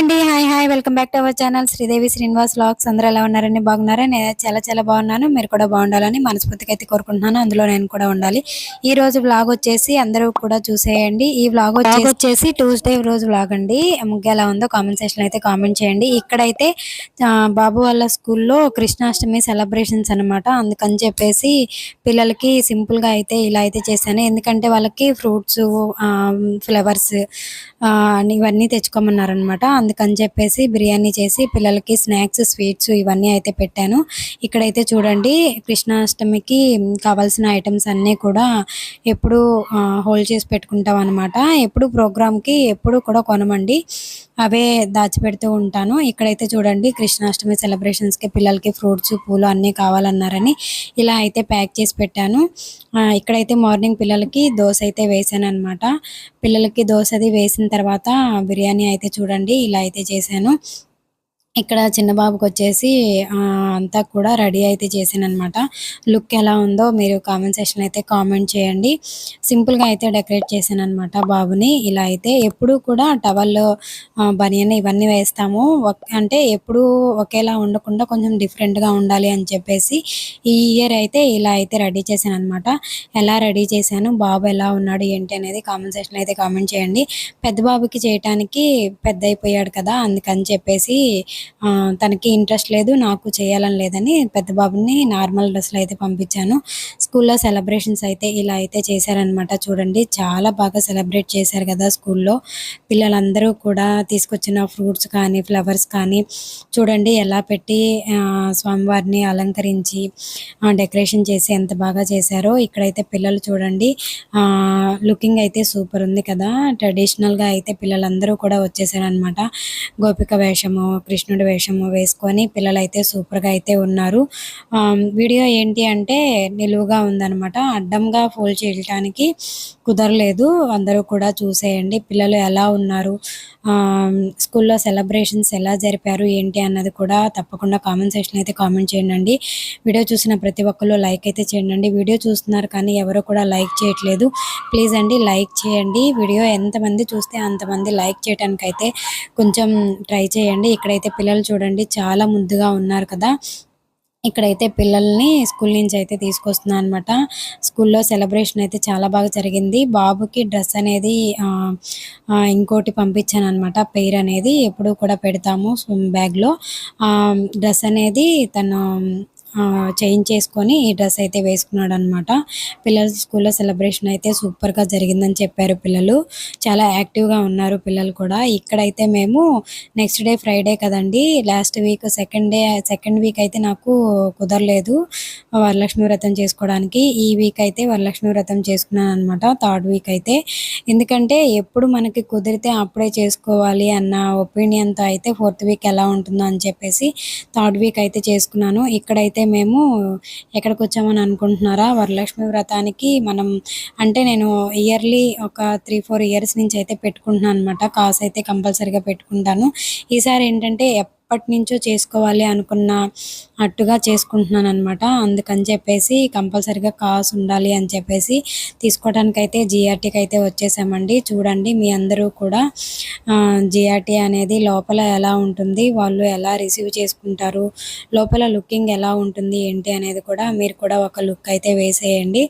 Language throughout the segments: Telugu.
అండి. Hi hi. Welcome back to our channel Sridevi Srinivas vlogs అందరూ ఎలా ఉన్నారని బాగున్నారా? నేను చాలా చాలా బాగున్నాను. మీరు కూడా బాగుండాలని మనస్ఫూర్తిగా అయితే కోరుకుంటున్నాను. అందులో నేను కూడా ఉండాలి. ఈ రోజు బ్లాగ్ వచ్చేసి అందరూ కూడా చూసేయండి. ఈ బ్లాగ్ వచ్చేసి ట్యూస్డే రోజు బ్లాగ్ అండి. ముగ్గు ఎలా ఉందో కామెంట్ సెక్షన్ అయితే కామెంట్ చేయండి. ఇక్కడైతే బాబు వాళ్ళ స్కూల్లో కృష్ణాష్టమి సెలబ్రేషన్స్ అనమాట అందుకని చెప్పేసి పిల్లలకి సింపుల్గా అయితే ఇలా అయితే చేశాను. ఎందుకంటే వాళ్ళకి ఫ్రూట్స్ ఫ్లవర్స్ ఇవన్నీ తెచ్చుకోమన్నారనమాట అందుకని చెప్పేసి బిర్యానీ చేసి పిల్లలకి స్నాక్స్ స్వీట్స్ ఇవన్నీ అయితే పెట్టాను. ఇక్కడైతే చూడండి కృష్ణాష్టమికి కావాల్సిన ఐటమ్స్ అన్నీ కూడా ఎప్పుడు హోల్డ్ చేసి పెట్టుకుంటాం అనమాట ఎప్పుడు ప్రోగ్రామ్కి ఎప్పుడు కూడా కొనమండి. అవే దాచిపెడుతూ ఉంటాను. ఇక్కడైతే చూడండి కృష్ణాష్టమి సెలబ్రేషన్స్కి పిల్లలకి ఫ్రూట్స్ పూలు అన్నీ కావాలన్నారని ఇలా అయితే ప్యాక్ చేసి పెట్టాను. ఇక్కడైతే మార్నింగ్ పిల్లలకి దోశ అయితే వేసాను అనమాట పిల్లలకి దోశ అది వేసిన తర్వాత బిర్యానీ అయితే చూడండి ఇలా అయితే చేశాను. ఇక్కడ చిన్న బాబుకి వచ్చేసి అంతా కూడా రెడీ అయితే చేశాను అనమాట లుక్ ఎలా ఉందో మీరు కామెంట్ సెక్షన్ అయితే కామెంట్ చేయండి. సింపుల్గా అయితే డెకరేట్ చేశాను అనమాట బాబుని. ఇలా అయితే ఎప్పుడు కూడా టవల్ బనియన్ ఇవన్నీ వేస్తాము. అంటే ఎప్పుడు ఒకేలా ఉండకుండా కొంచెం డిఫరెంట్గా ఉండాలి అని చెప్పేసి ఈ ఇయర్ అయితే ఇలా అయితే రెడీ చేశాను అనమాట ఎలా రెడీ చేశాను బాబు ఎలా ఉన్నాడు ఏంటి అనేది కామెంట్ సెక్షన్ అయితే కామెంట్ చేయండి. పెద్ద బాబుకి చేయటానికి పెద్ద అయిపోయాడు కదా అందుకని చెప్పేసి తనకి ఇంట్రెస్ట్ లేదు నాకు చేయాలని లేదని పెద్ద బాబుని నార్మల్ డ్రెస్లో అయితే పంపించాను. స్కూల్లో సెలబ్రేషన్స్ అయితే ఇలా అయితే చేశారనమాట చూడండి చాలా బాగా సెలబ్రేట్ చేశారు కదా స్కూల్లో. పిల్లలందరూ కూడా తీసుకొచ్చిన ఫ్రూట్స్ కానీ ఫ్లవర్స్ కానీ చూడండి ఎలా పెట్టి స్వామివారిని అలంకరించి డెకరేషన్ చేసి ఎంత బాగా చేశారో. ఇక్కడైతే పిల్లలు చూడండి లుకింగ్ అయితే సూపర్ ఉంది కదా. ట్రెడిషనల్గా అయితే పిల్లలందరూ కూడా వచ్చేసారనమాట గోపిక వేషము కృష్ణ కృష్ణుడి వేషము వేసుకొని పిల్లలు అయితే సూపర్గా అయితే ఉన్నారు. వీడియో ఏంటి అంటే నిలువుగా ఉందనమాట అడ్డంగా ఫోల్డ్ చేయడానికి కుదరలేదు. అందరూ కూడా చూసేయండి. పిల్లలు ఎలా ఉన్నారు? స్కూల్లో సెలబ్రేషన్స్ ఎలా జరిపారు? ఏంటి అన్నది కూడా తప్పకుండా కామెంట్ సెక్షన్ అయితే కామెంట్ చేయండి. వీడియో చూసిన ప్రతి ఒక్కరు లైక్ అయితే చేయండి. వీడియో చూస్తున్నారు కానీ ఎవరు కూడా లైక్ చేయట్లేదు. ప్లీజ్ అండి లైక్ చేయండి. వీడియో ఎంతమంది చూస్తే అంతమంది లైక్ చేయడానికి అయితే కొంచెం ట్రై చేయండి. ఇక్కడైతే పిల్లలు చూడండి చాలా ముద్దుగా ఉన్నారు కదా. ఇక్కడైతే పిల్లల్ని స్కూల్ నుంచి అయితే తీసుకొస్తున్నాను అనమాట స్కూల్లో సెలబ్రేషన్ అయితే చాలా బాగా జరిగింది. బాబుకి డ్రెస్ అనేది ఇంకోటి పంపించాను అనమాట పేరు అనేది ఎప్పుడు కూడా పెడతాము బ్యాగ్లో. డ్రెస్ అనేది తను చేంజ్ చేసుకొని ఈ డ్రెస్ అయితే వేసుకున్నాడు అనమాట పిల్లల స్కూల్లో సెలబ్రేషన్ అయితే సూపర్గా జరిగిందని చెప్పారు పిల్లలు. చాలా యాక్టివ్గా ఉన్నారు పిల్లలు కూడా. ఇక్కడైతే మేము నెక్స్ట్ డే ఫ్రైడే కదండి last week second day second week అయితే నాకు కుదరలేదు వరలక్ష్మి వ్రతం చేసుకోవడానికి. ఈ వీక్ అయితే వరలక్ష్మి వ్రతం చేసుకున్నాను అనమాట థర్డ్ వీక్ అయితే. ఎందుకంటే ఎప్పుడు మనకి కుదిరితే అప్పుడే చేసుకోవాలి అన్న ఒపీనియన్తో అయితే ఫోర్త్ వీక్ ఎలా ఉంటుందో అని చెప్పేసి థర్డ్ వీక్ అయితే చేసుకున్నాను. ఇక్కడైతే అయితే మేము ఎక్కడికి వచ్చామని అనుకుంటున్నారా? వరలక్ష్మి వ్రతానికి మనం అంటే నేను ఇయర్లీ ఒక త్రీ ఫోర్ ఇయర్స్ నుంచి అయితే పెట్టుకుంటున్నాను అనమాట కాస్ అయితే కంపల్సరీగా పెట్టుకుంటాను. ఈసారి ఏంటంటే ఎప్పటి నుంచో చేసుకోవాలి అనుకున్న అట్టుగా చేసుకుంటున్నాను అనమాట అందుకని చెప్పేసి కంపల్సరిగా కాస్ ఉండాలి అని చెప్పేసి తీసుకోవడానికైతే జిఆర్టీకి అయితే వచ్చేసామండి. చూడండి మీ అందరూ కూడా జిఆర్టీ అనేది లోపల ఎలా ఉంటుంది వాళ్ళు ఎలా రిసీవ్ చేసుకుంటారు లోపల లుకింగ్ ఎలా ఉంటుంది ఏంటి అనేది కూడా మీరు కూడా ఒక లుక్ అయితే వేసేయండి.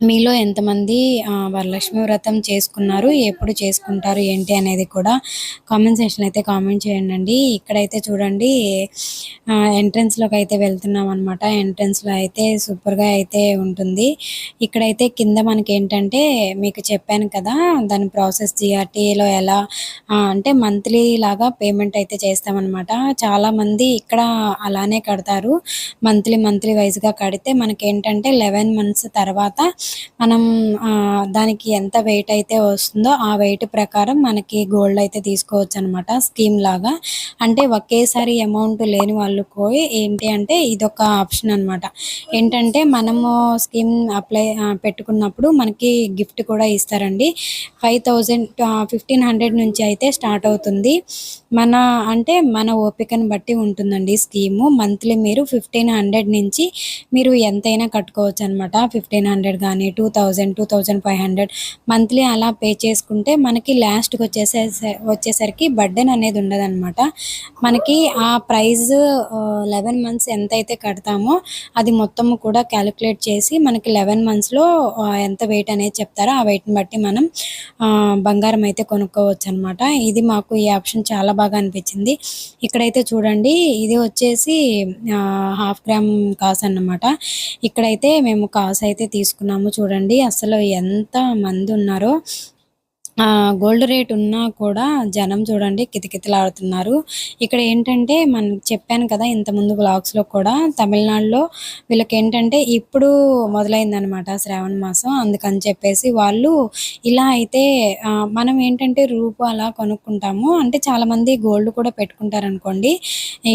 మీలో ఎంతమంది వరలక్ష్మి వ్రతం చేసుకున్నారు ఎప్పుడు చేసుకుంటారు ఏంటి అనేది కూడా కామెంట్ సెక్షన్ అయితే కామెంట్ చేయండి ఇక్కడైతే చూడండి ఎంట్రన్స్లోకి అయితే వెళ్తున్నాం అనమాట ఎంట్రన్స్లో అయితే సూపర్గా అయితే ఉంటుంది. ఇక్కడైతే కింద మనకి ఏంటంటే మీకు చెప్పాను కదా దాని ప్రాసెస్ జిఆర్టీలో ఎలా అంటే మంత్లీ లాగా పేమెంట్ అయితే చేస్తామన్నమాట. చాలామంది ఇక్కడ అలానే కడతారు. మంత్లీ మంత్లీ వైజ్గా కడితే మనకి ఏంటంటే లెవెన్ మంత్స్ తర్వాత మనం దానికి ఎంత వెయిట్ అయితే వస్తుందో ఆ వెయిట్ ప్రకారం మనకి గోల్డ్ అయితే తీసుకోవచ్చు అనమాట స్కీమ్ లాగా. అంటే ఒకేసారి అమౌంట్ లేని వాళ్ళు పోయి ఏంటి అంటే ఇదొక ఆప్షన్ అనమాట ఏంటంటే మనము స్కీమ్ అప్లై పెట్టుకున్నప్పుడు మనకి గిఫ్ట్ కూడా ఇస్తారండి. ఫైవ్ థౌజండ్ ఫిఫ్టీన్ హండ్రెడ్ నుంచి అయితే స్టార్ట్ అవుతుంది. మన అంటే మన ఓపికను బట్టి ఉంటుందండి స్కీము మంత్లీ మీరు ఫిఫ్టీన్ హండ్రెడ్ నుంచి మీరు ఎంతైనా కట్టుకోవచ్చు అనమాట ఫిఫ్టీన్ హండ్రెడ్ కానీ కానీ two thousand two thousand five hundred monthly అలా పే చేసుకుంటే మనకి లాస్ట్కి వచ్చేసే వచ్చేసరికి బర్డెన్ అనేది ఉండదన్నమాట. మనకి ఆ ప్రైజ్ లెవెన్ మంత్స్ ఎంత అయితే కడతామో అది మొత్తం కూడా క్యాలిక్యులేట్ చేసి మనకి లెవెన్ మంత్స్లో ఎంత వెయిట్ అనేది చెప్తారో ఆ వెయిట్ని బట్టి మనం బంగారం అయితే కొనుక్కోవచ్చు అనమాట ఇది మాకు ఈ ఆప్షన్ చాలా బాగా అనిపించింది. ఇక్కడైతే చూడండి ఇది వచ్చేసి హాఫ్ గ్రామ్ కాస్ అన్నమాట. ఇక్కడైతే మేము కాస్ అయితే తీసుకున్నాము. చూడండి. అసలు ఎంత మంది ఉన్నారో. గోల్డ్ రేట్ ఉన్నా కూడా జనం చూడండి కితకితలాడుతున్నారు. ఇక్కడ ఏంటంటే మనం చెప్పాను కదా ఇంత ముందు లో కూడా తమిళనాడులో వీళ్ళకి ఏంటంటే ఇప్పుడు మొదలైందనమాట శ్రావణ మాసం అందుకని చెప్పేసి వాళ్ళు ఇలా అయితే మనం ఏంటంటే రూపు అలా కొనుక్కుంటాము. అంటే చాలా మంది గోల్డ్ కూడా పెట్టుకుంటారనుకోండి.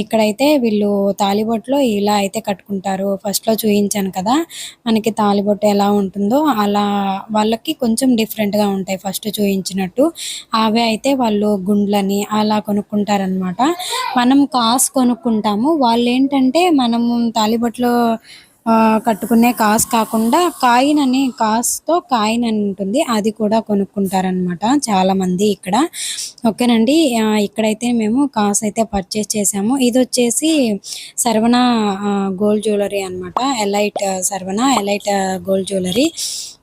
ఇక్కడైతే వీళ్ళు తాలిబొట్లో ఇలా అయితే కట్టుకుంటారు. ఫస్ట్లో చూపించాను కదా మనకి తాలిబొట్టు ఎలా ఉంటుందో అలా వాళ్ళకి కొంచెం డిఫరెంట్గా ఉంటాయి ఫస్ట్ చూపించినట్టు అవే అయితే వాళ్ళు గుండ్లని అలా కొనుక్కుంటారనమాట మనం కాసు కొనుక్కుంటాము. వాళ్ళు ఏంటంటే మనము తాలిబొట్టులో కట్టుకునే కాసు కాకుండా కాయిన్ అని కాస్తో కాయిన్ అని ఉంటుంది. అది కూడా కొనుక్కుంటారనమాట చాలామంది ఇక్కడ. ఓకేనండి. ఇక్కడైతే మేము కాస్ అయితే పర్చేస్ చేసాము ఇది వచ్చేసి సర్వణ గోల్డ్ జ్యువెలరీ అన్నమాట. Elite Saravana elite gold jewellery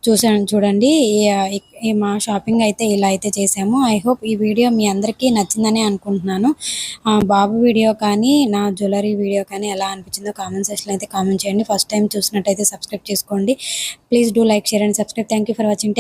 చూసాను చూడండి. మా షాపింగ్ అయితే ఇలా అయితే చేసాము ఐ హోప్ ఈ వీడియో మీ అందరికీ నచ్చిందని అనుకుంటున్నాను. బాబు వీడియో కానీ నా జ్యువెలరీ వీడియో కానీ ఎలా అనిపించిందో కామెంట్ సెక్షన్లో అయితే కామెంట్ చేయండి. ఫస్ట్ టైం చూసినట్టయితే సబ్స్క్రైబ్ చేసుకోండి. Please do like share and subscribe thank you for watching